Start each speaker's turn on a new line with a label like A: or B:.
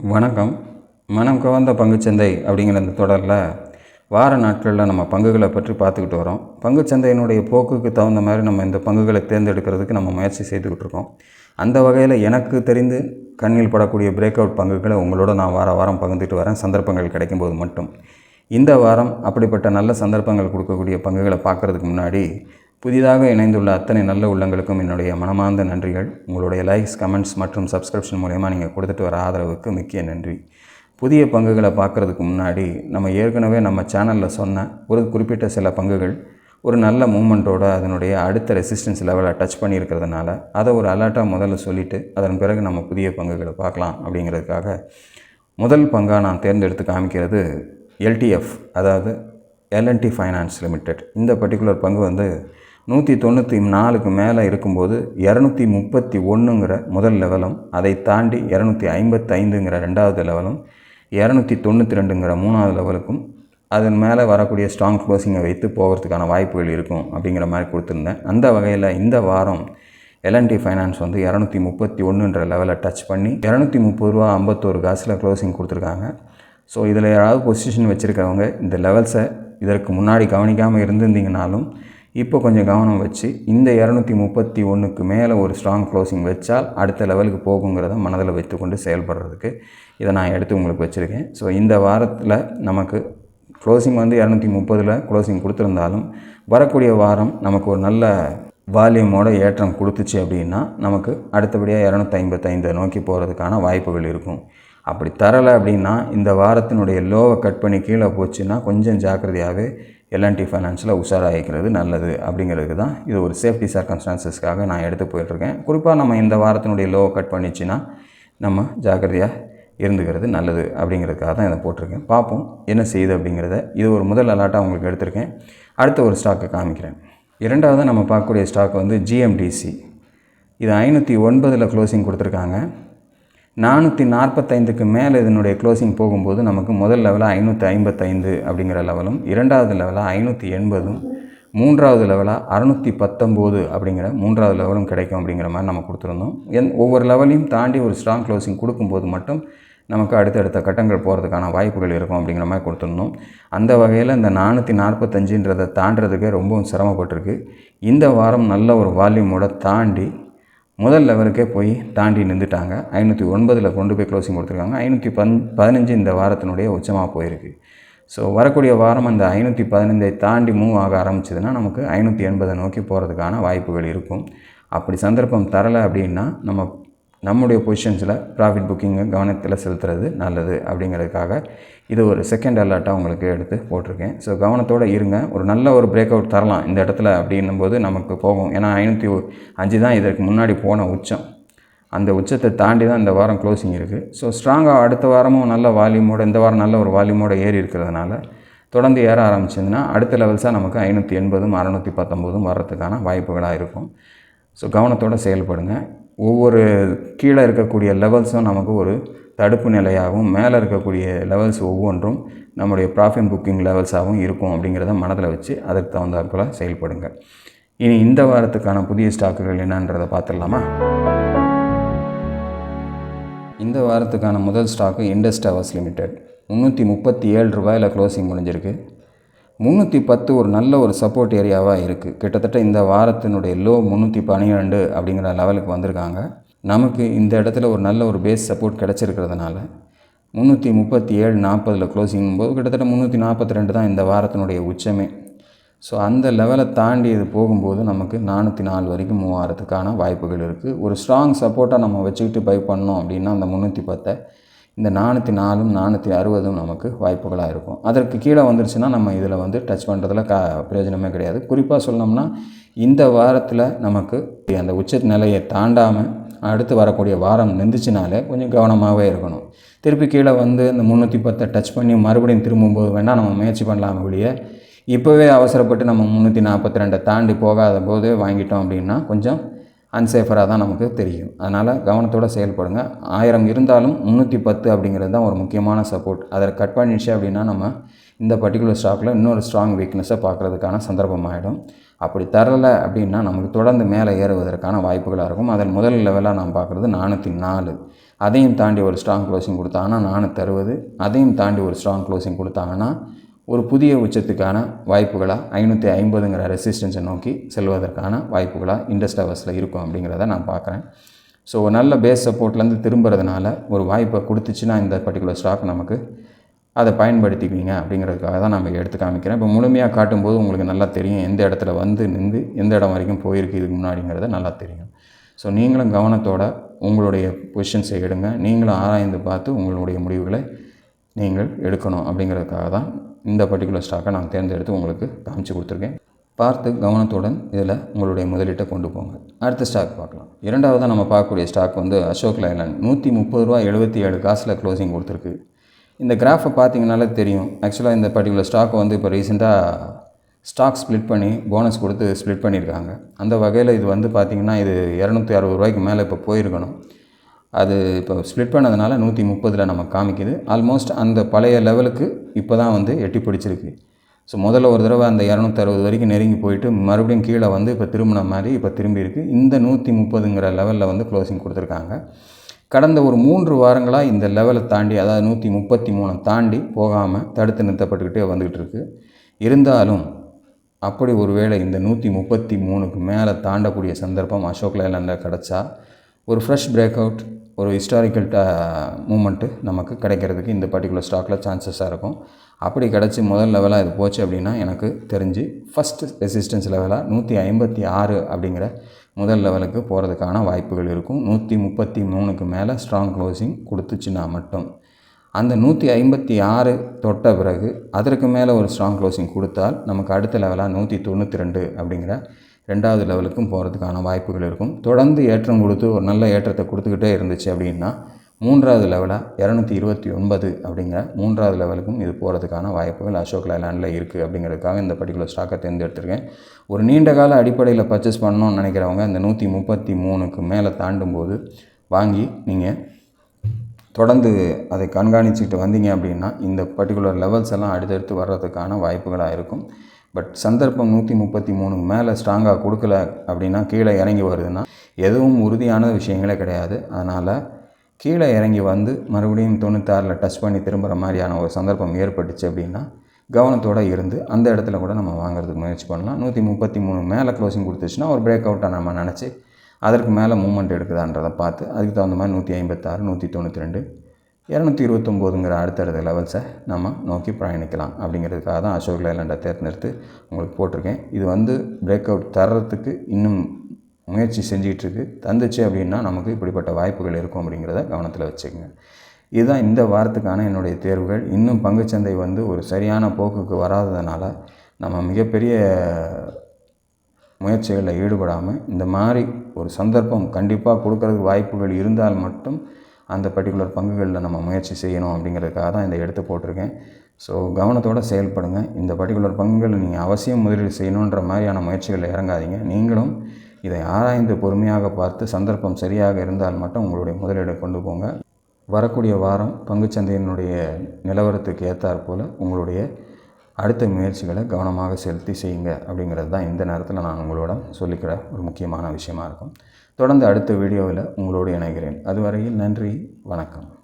A: வணக்கம். மனம் கவர்ந்த பங்குச்சந்தை அப்படிங்கிற இந்த தொடரில் வார நாட்களில் நம்ம பங்குகளை பற்றி பார்த்துக்கிட்டு வரோம். பங்குச்சந்தையினுடைய போக்குக்கு தகுந்த மாதிரி நம்ம இந்த பங்குகளை தேர்ந்தெடுக்கிறதுக்கு நம்ம முயற்சி செய்துக்கிட்டு இருக்கோம். அந்த வகையில் எனக்கு தெரிந்து கண்ணில் படக்கூடிய பிரேக் அவுட் பங்குகளை உங்களோட நான் வார வாரம் பகிர்ந்துட்டு வரேன். சந்தர்ப்பங்கள் கிடைக்கும்போது மட்டும். இந்த வாரம் அப்படிப்பட்ட நல்ல சந்தர்ப்பங்கள் கொடுக்கக்கூடிய பங்குகளை பார்க்குறதுக்கு முன்னாடி புதிதாக இணைந்துள்ள அத்தனை நல்ல உள்ளங்களுக்கும் என்னுடைய மனமார்ந்த நன்றிகள். உங்களுடைய லைக்ஸ் கமெண்ட்ஸ் மற்றும் சப்ஸ்கிரிப்ஷன் மூலயமா நீங்கள் கொடுத்துட்டு வர ஆதரவுக்கு முக்கிய நன்றி. புதிய பங்குகளை பார்க்குறதுக்கு முன்னாடி நம்ம ஏற்கனவே நம்ம சேனலில் சொன்ன ஒரு குறிப்பிட்ட சில பங்குகள் ஒரு நல்ல மூமெண்ட்டோட அதனுடைய அடுத்த ரெசிஸ்டன்ஸ் லெவலை டச் பண்ணியிருக்கிறதுனால அதை ஒரு அலர்ட்டாக முதல்ல சொல்லிவிட்டு அதன் பிறகு நம்ம புதிய பங்குகளை பார்க்கலாம் அப்படிங்கிறதுக்காக முதல் பங்காக நான் தேர்ந்தெடுத்து காமிக்கிறது எல்டிஎஃப் அதாவது L and T finance limited இந்த பர்டிகுலர் பங்கு வந்து நூற்றி தொண்ணூற்றி நாலுக்கு மேலே இருக்கும்போது இரநூத்தி முப்பத்தி ஒன்றுங்கிற முதல் லெவலும் அதை தாண்டி இரநூத்தி ஐம்பத்தைந்துங்கிற ரெண்டாவது லெவலும் இரநூத்தி தொண்ணூற்றி ரெண்டுங்கிற மூணாவது லெவலுக்கும் அதன் மேலே வரக்கூடிய ஸ்ட்ராங் க்ளோசிங்கை வைத்து போகிறதுக்கான வாய்ப்புகள் இருக்கும் அப்படிங்கிற மாதிரி கொடுத்துருந்தேன். அந்த வகையில் இந்த வாரம் எல்என்டி ஃபைனான்ஸ் வந்து இரநூத்தி முப்பத்தி ஒன்றுன்ற லெவலை டச் பண்ணி இரநூத்தி முப்பது ரூபா ஐம்பத்தோரு காசில் க்ளோசிங் கொடுத்துருக்காங்க. ஸோ இதில் யாராவது பொசிஷன் வச்சுருக்கவங்க இந்த லெவல்ஸை இதற்கு முன்னாடி கவனிக்காமல் இருந்திருந்தீங்கனாலும் இப்போ கொஞ்சம் கவனம் வச்சு இந்த இரநூத்தி முப்பத்தி ஒன்றுக்கு மேலே ஒரு ஸ்ட்ராங் க்ளோசிங் வச்சால் அடுத்த லெவலுக்கு போகுங்கிறத மனதில் வைத்துக்கொண்டு செயல்படுறதுக்கு இதை நான் எடுத்து உங்களுக்கு வச்சுருக்கேன். ஸோ இந்த வாரத்தில் நமக்கு க்ளோசிங் வந்து இரநூத்தி முப்பதில் க்ளோசிங் கொடுத்துருந்தாலும் வரக்கூடிய வாரம் நமக்கு ஒரு நல்ல வால்யூமோட ஏற்றம் கொடுத்துச்சு அப்படின்னா நமக்கு அடுத்தபடியாக இரநூத்தி ஐம்பத்தைந்தை நோக்கி போகிறதுக்கான வாய்ப்புகள் இருக்கும். அப்படி தரலை அப்படின்னா இந்த வாரத்தினுடைய லோவை கட் பண்ணி கீழே போச்சுன்னா கொஞ்சம் ஜாக்கிரதையாகவே எல்என்டி ஃபைனான்ஸில் உஷாராகிக்கிறது நல்லது அப்படிங்கிறதுக்கு தான் இது ஒரு சேஃப்டி சர்க்கம்ஸ்டான்சஸ்க்காக நான் எடுத்து போயிட்டுருக்கேன். குறிப்பாக நம்ம இந்த வாரத்தினுடைய லோவை கட் பண்ணிச்சுன்னா நம்ம ஜாக்கிரதையாக இருந்துக்கிறது நல்லது அப்படிங்கிறதுக்காக தான் இதை போட்டிருக்கேன். பார்ப்போம் என்ன செய்யுது அப்படிங்கிறத. இது ஒரு முதல் அலாட்டாக உங்களுக்கு எடுத்திருக்கேன். அடுத்த ஒரு ஸ்டாக்கை காமிக்கிறேன். இரண்டாவது நம்ம பார்க்கக்கூடிய ஸ்டாக் வந்து ஜிஎம்டிசி இது ஐநூற்றி ஒன்பதில் க்ளோசிங் கொடுத்துருக்காங்க. நானூற்றி நாற்பத்தைந்துக்கு மேலே இதனுடைய க்ளோசிங் போகும்போது நமக்கு முதல் லெவலாக ஐநூற்றி ஐம்பத்தைந்து அப்படிங்கிற லெவலும் இரண்டாவது லெவலாக ஐநூற்றி எண்பதும் மூன்றாவது லெவலாக அறநூற்றி பத்தொம்போது அப்படிங்கிற மூன்றாவது லெவலும் கிடைக்கும் அப்படிங்கிற மாதிரி நம்ம கொடுத்துருந்தோம். என் ஒவ்வொரு லெவலையும் தாண்டி ஒரு ஸ்ட்ராங் க்ளோசிங் கொடுக்கும்போது மட்டும் நமக்கு அடுத்தடுத்த கட்டங்கள் போகிறதுக்கான வாய்ப்புகள் இருக்கும் அப்படிங்கிற மாதிரி கொடுத்துருந்தோம். அந்த வகையில் இந்த நானூற்றி நாற்பத்தஞ்சுன்றதை தாண்டுறதுக்கே ரொம்பவும் சிரமப்பட்டிருக்கு. இந்த வாரம் நல்ல ஒரு வால்யூமோட தாண்டி முதல் லெவலுக்கே போய் தாண்டி நின்றுட்டாங்க. ஐநூற்றி ஒன்பதில் கொண்டு போய் க்ளோசிங் கொடுத்துருக்காங்க. ஐநூற்றி பன் பதினஞ்சு இந்த வாரத்தினுடைய உச்சமாக போயிருக்கு. ஸோ வரக்கூடிய வாரம் அந்த ஐநூற்றி பதினைந்தை தாண்டி மூவ் ஆக ஆரம்பிச்சதுன்னா நமக்கு ஐநூற்றி எண்பதை நோக்கி போகிறதுக்கான வாய்ப்புகள் இருக்கும். அப்படி சந்தர்ப்பம் தரலை அப்படின்னா நம்ம நம்முடைய பொசிஷன்ஸில் ப்ராஃபிட் புக்கிங்கை கவனத்தில் செலுத்துறது நல்லது அப்படிங்கிறதுக்காக இது ஒரு செகண்ட் அலர்ட்டாக உங்களுக்கு எடுத்து போட்டிருக்கேன். ஸோ கவனத்தோடு இருங்க. ஒரு நல்ல ஒரு பிரேக் அவுட் தரலாம் இந்த இடத்துல அப்படின்னும் போது நமக்கு போகும் ஏன்னா ஐநூற்றி அஞ்சு தான் இதற்கு முன்னாடி போன உச்சம். அந்த உச்சத்தை தாண்டி தான் இந்த வாரம் க்ளோசிங் இருக்குது ஸோ ஸ்ட்ராங்காக அடுத்த வாரமும் நல்ல வால்யூமோட இந்த வாரம் நல்ல ஒரு வால்யூமோட ஏறி இருக்கிறதுனால தொடர்ந்து ஏற ஆரம்பிச்சதுன்னா அடுத்த லெவல்ஸாக நமக்கு ஐநூற்றி எண்பதும் அறநூற்றி பத்தொம்போதும் வர்றதுக்கான வாய்ப்புகளாக இருக்கும். ஸோ கவனத்தோடு செயல்படுங்க. ஒவ்வொரு கீழே இருக்கக்கூடிய லெவல்ஸும் நமக்கு ஒரு தடுப்பு நிலையாகவும் மேலே இருக்கக்கூடிய லெவல்ஸ் ஒவ்வொன்றும் நம்முடைய ப்ராஃபிட் புக்கிங் லெவல்ஸாகவும் இருக்கும் அப்படிங்கிறத மனதில் வச்சு அதுக்கு தகுந்தாற்போல் செயல்படுங்க. இனி இந்த வாரத்துக்கான புதிய ஸ்டாக்குகள் என்னன்றதை பார்த்துடலாமா? இந்த வாரத்துக்கான முதல் ஸ்டாக்கு இண்டஸ் டவர்ஸ் லிமிடெட் முந்நூற்றி முப்பத்தி ஏழு ரூபாயில் க்ளோசிங் முடிஞ்சிருக்கு. முந்நூற்றி பத்து ஒரு நல்ல ஒரு சப்போர்ட் ஏரியாவாக இருக்குது கிட்டத்தட்ட இந்த வாரத்தினுடைய லோ முந்நூற்றி பன்னிரெண்டு அப்படிங்கிற லெவலுக்கு வந்திருக்காங்க. நமக்கு இந்த இடத்துல ஒரு நல்ல ஒரு பேஸ் சப்போர்ட் கிடச்சிருக்கிறதுனால முந்நூற்றி முப்பத்தி ஏழு நாற்பதில் க்ளோசிங் போது கிட்டத்தட்ட முந்நூற்றி நாற்பத்தி ரெண்டு தான் இந்த வாரத்தினுடைய உச்சமே. ஸோ அந்த லெவலை தாண்டி இது போகும்போது நமக்கு நானூற்றி நாலு வரைக்கும் மூவாயிரத்துக்கான வாய்ப்புகள் இருக்குது ஒரு ஸ்ட்ராங் சப்போர்ட்டாக நம்ம வச்சுக்கிட்டு பை பண்ணோம் அப்படின்னா அந்த முந்நூற்றி பத்தை இந்த நானூற்றி நாலும் நானூற்றி அறுபதும் நமக்கு வாய்ப்புகளாக இருக்கும். அதற்கு கீழே வந்துருச்சுன்னா நம்ம இதில் வந்து டச் பண்ணுறதுல க பிரயோஜனமே கிடையாது. குறிப்பாக சொல்லணும்னா இந்த வாரத்தில் நமக்கு அந்த உச்ச நிலையை தாண்டாமல் அடுத்து வரக்கூடிய வாரம் நின்றுச்சுனாலே கொஞ்சம் கவனமாகவே இருக்கணும். திருப்பி கீழே வந்து இந்த முந்நூற்றி பத்தை டச் பண்ணி மறுபடியும் திரும்பும்போது வேணால் நம்ம முயற்சி பண்ணலாம் ஒழிய இப்போவே அவசரப்பட்டு நம்ம முந்நூற்றி நாற்பத்தி ரெண்டை தாண்டி போகாத போது வாங்கிட்டோம் அப்படின்னா கொஞ்சம் அன்சேஃபராக தான் நமக்கு தெரியும். அதனால் கவனத்தோடு செயல்படுங்க. ஆயிரம் இருந்தாலும் முந்நூற்றி பத்து அப்படிங்கிறது தான் ஒரு முக்கியமான சப்போர்ட் அதை கட் பண்ணிடுச்சு அப்படின்னா நம்ம இந்த பர்டிகுலர் ஸ்டாக்கில் இன்னொரு ஸ்ட்ராங் வீக்னஸை பார்க்குறதுக்கான சந்தர்ப்பம் ஆகிடும் அப்படி தரலை அப்படின்னா நமக்கு தொடர்ந்து மேலே ஏறுவதற்கான வாய்ப்புகளாக இருக்கும். அதில் முதல் லெவலாக நாம் பார்க்குறது நானூற்றி நாலு. அதையும் தாண்டி ஒரு ஸ்ட்ராங் க்ளோசிங் கொடுத்தாங்கன்னா நானூற்றி அறுபது. அதையும் தாண்டி ஒரு ஸ்ட்ராங் க்ளோசிங் கொடுத்தாங்கன்னா ஒரு புதிய உச்சத்துக்கான வாய்ப்புகளாக ஐநூற்றி ஐம்பதுங்கிற ரெசிஸ்டன்ஸை நோக்கி செல்வதற்கான வாய்ப்புகளாக இண்டஸ்ட் ஹவர்ஸில் இருக்கும் அப்படிங்கிறத நான் பார்க்குறேன். ஸோ ஒரு நல்ல பேஸ் சப்போர்ட்லேருந்து திரும்புறதுனால ஒரு வாய்ப்பை கொடுத்துச்சுன்னா இந்த பர்டிகுலர் ஸ்டாக் நமக்கு அதை பயன்படுத்திக்குவீங்க அப்படிங்கிறதுக்காக தான் நம்ம எடுத்து காமிக்கிறேன். இப்போ முழுமையாக காட்டும்போது உங்களுக்கு நல்லா தெரியும் எந்த இடத்துல வந்து நின்று எந்த இடம் வரைக்கும் போயிருக்கு இதுக்கு முன்னாடிங்கிறத நல்லா தெரியும். ஸோ நீங்களும் கவனத்தோட உங்களுடைய பொசிஷன்ஸை எடுங்க. நீங்களும் ஆராய்ந்து பார்த்து உங்களுடைய முடிவுகளை நீங்கள் எடுக்கணும் அப்படிங்கிறதுக்காக தான் இந்த பர்டிகுலர் ஸ்டாக்கை நான் தேர்ந்தெடுத்து உங்களுக்கு காமிச்சு கொடுத்துருக்கேன். பார்த்து கவனத்துடன் இதில் உங்களுடைய முதலீட்டை கொண்டு போங்க. அடுத்த ஸ்டாக் பார்க்கலாம். இரண்டாவதாக நம்ம பார்க்கக்கூடிய ஸ்டாக் வந்து அசோக் லைலாண்ட். நூற்றி முப்பது ரூபா எழுபத்தி ஏழு காசில் க்ளோசிங் கொடுத்துருக்கு. இந்த கிராஃபை பார்த்தீங்கனாலே தெரியும். ஆக்சுவலாக இந்த பர்டிகுலர் ஸ்டாக்கை வந்து இப்போ ரீசெண்டாக ஸ்டாக் ஸ்ப்ளிட் பண்ணி போனஸ் கொடுத்து ஸ்ப்ளிட் பண்ணியிருக்காங்க. அந்த வகையில் இது வந்து பார்த்திங்கன்னா இது இரநூத்தி அறுபது ரூபாய்க்கு மேலே இப்போ போயிருக்கணும். அது இப்போ ஸ்ப்ளிட் பண்ணதுனால நூற்றி முப்பதில் நம்ம காமிக்குது. ஆல்மோஸ்ட் அந்த பழைய லெவலுக்கு இப்போ தான் வந்து எட்டி பிடிச்சிருக்கு. ஸோ முதல்ல ஒரு தடவை அந்த இரநூத்தறுபது வரைக்கும் நெருங்கி போயிட்டு மறுபடியும் கீழே வந்து இப்போ திரும்பின மாதிரி இப்போ திரும்பி இருக்குது இந்த நூற்றி முப்பதுங்கிற லெவலில் வந்து க்ளோசிங் கொடுத்துருக்காங்க. கடந்த ஒரு மூன்று வாரங்களாக இந்த லெவலை தாண்டி அதாவது நூற்றி முப்பத்தி மூணை தாண்டி போகாமல் தடுத்து நிறுத்தப்பட்டுக்கிட்டே வந்துக்கிட்டு இருக்குது இருந்தாலும் அப்படி ஒரு வேளை இந்த நூற்றி முப்பத்தி மூணுக்கு மேலே தாண்டக்கூடிய சந்தர்ப்பம் அசோக் லேலண்டில் கிடச்சா ஒரு ஃப்ரெஷ் பிரேக் அவுட் ஒரு ஹிஸ்டாரிக்கல் மூமெண்ட்டு நமக்கு கிடைக்கிறதுக்கு இந்த பர்டிகுலர் ஸ்டாக்கில் சான்சஸாக இருக்கும். அப்படி கிடச்சி முதல் லெவலாக இது போச்சு அப்படின்னா எனக்கு தெரிஞ்சு ஃபஸ்ட்டு ரெசிஸ்டன்ஸ் லெவலாக நூற்றி ஐம்பத்தி ஆறு அப்படிங்கிற முதல் லெவலுக்கு போகிறதுக்கான வாய்ப்புகள் இருக்கும். நூற்றி முப்பத்தி மூணுக்கு மேலே ஸ்ட்ராங் க்ளோசிங் கொடுத்துச்சுன்னா மட்டும். அந்த நூற்றி ஐம்பத்தி ஆறு தொட்ட பிறகு அதற்கு மேலே ஒரு ஸ்ட்ராங் க்ளோசிங் கொடுத்தால் நமக்கு அடுத்த லெவலாக நூற்றி தொண்ணூற்றி ரெண்டு அப்படிங்கிற ரெண்டாவது லெவலுக்கும் போகிறதுக்கான வாய்ப்புகள் இருக்கும். தொடர்ந்து ஏற்றம் கொடுத்து ஒரு நல்ல ஏற்றத்தை கொடுத்துக்கிட்டே இருந்துச்சு அப்படின்னா மூன்றாவது லெவலாக இரநூத்தி இருபத்தி ஒன்பது அப்படிங்கிற மூன்றாவது லெவலுக்கும் இது போகிறதுக்கான வாய்ப்புகள் அசோக் லைலாண்டில் இருக்குது அப்படிங்கிறதுக்காக இந்த பர்டிகுலர் ஸ்டாக்கை தேர்ந்தெடுத்திருக்கேன். ஒரு நீண்ட கால அடிப்படையில் பர்ச்சேஸ் பண்ணணும்னு நினைக்கிறவங்க இந்த நூற்றி முப்பத்தி மூணுக்கு மேலே தாண்டும் போது வாங்கி நீங்கள் தொடர்ந்து அதை கண்காணிச்சுக்கிட்டு வந்தீங்க அப்படின்னா இந்த பர்டிகுலர் லெவல்ஸ் எல்லாம் அடுத்தடுத்து வர்றதுக்கான வாய்ப்புகளாக இருக்கும். பட் சந்தர்ப்பம் நூற்றி முப்பத்தி மூணுக்கு மேலே ஸ்ட்ராங்காக கொடுக்கல அப்படின்னா கீழே இறங்கி வருதுன்னா எதுவும் உறுதியான விஷயங்களே கிடையாது. அதனால் கீழே இறங்கி வந்து மறுபடியும் தொண்ணூத்தாறில் டச் பண்ணி திரும்புகிற மாதிரியான ஒரு சந்தர்ப்பம் ஏற்பட்டுச்சு அப்படின்னா கவனத்தோடு இருந்து அந்த இடத்துல கூட நம்ம வாங்குறதுக்கு முயற்சி பண்ணலாம். நூற்றி முப்பத்தி மூணு மேலே க்ளோசிங் கொடுத்துச்சுன்னா ஒரு பிரேக் அவுட்டாக நம்ம நினச்சி அதற்கு மேலே மூமெண்ட் எடுக்குதான்றதை பார்த்து அதுக்கு தகுந்த மாதிரி நூற்றி ஐம்பத்தாறு நூற்றி தொண்ணூற்றி ரெண்டு இரநூத்தி இருபத்தொம்போதுங்கிற அடுத்தடுத்த லெவல்ஸை நம்ம நோக்கி பயணிக்கலாம் அப்படிங்கிறதுக்காக தான் அசோக் லேலண்டை தேர்ந்தெடுத்து உங்களுக்கு போட்டிருக்கேன். இது வந்து பிரேக் அவுட் தர்றதுக்கு இன்னும் முயற்சி செஞ்சிகிட்ருக்கு. தந்துச்சு அப்படின்னா நமக்கு இப்படிப்பட்ட வாய்ப்புகள் இருக்கும் அப்படிங்கிறத கவனத்தில் வச்சுக்கோங்க. இதுதான் இந்த வாரத்துக்கான என்னுடைய தேர்வுகள். இன்னும் பங்குச்சந்தை வந்து ஒரு சரியான போக்குக்கு வராததுனால நம்ம மிகப்பெரிய முயற்சிகளில் ஈடுபடாமல் இந்த மாதிரி ஒரு சந்தர்ப்பம் கண்டிப்பாக கொடுக்கறதுக்கு வாய்ப்புகள் இருந்தால் மட்டும் அந்த பர்டிகுலர் பங்குகளில் நம்ம முயற்சி செய்யணும் அப்படிங்கிறதுக்காக தான் இந்த எடுத்து போட்டிருக்கேன். ஸோ கவனத்தோடு செயல்படுங்க. இந்த பர்டிகுலர் பங்குகளை நீங்கள் அவசியம் முதலீடு செய்யணுன்ற மாதிரியான முயற்சிகளில் இறங்காதீங்க. நீங்களும் இதை ஆராய்ந்து பொறுமையாக பார்த்து சந்தர்ப்பம் சரியாக இருந்தால் மட்டும் உங்களுடைய முதலீடை கொண்டு போங்க. வரக்கூடிய வாரம் பங்குச்சந்தையினுடைய நிலவரத்துக்கு ஏற்றாற் போல் உங்களுடைய அடுத்த முயற்சிகளை கவனமாக செலுத்தி செய்யுங்க அப்படிங்கிறது தான் இந்த நேரத்தில் நான் உங்களோட சொல்லிக்கிற ஒரு முக்கியமான விஷயமா இருக்கும். தொடர்ந்து அடுத்த வீடியோவில் உங்களோடு இணைகிறேன். அதுவரையில் நன்றி வணக்கம்.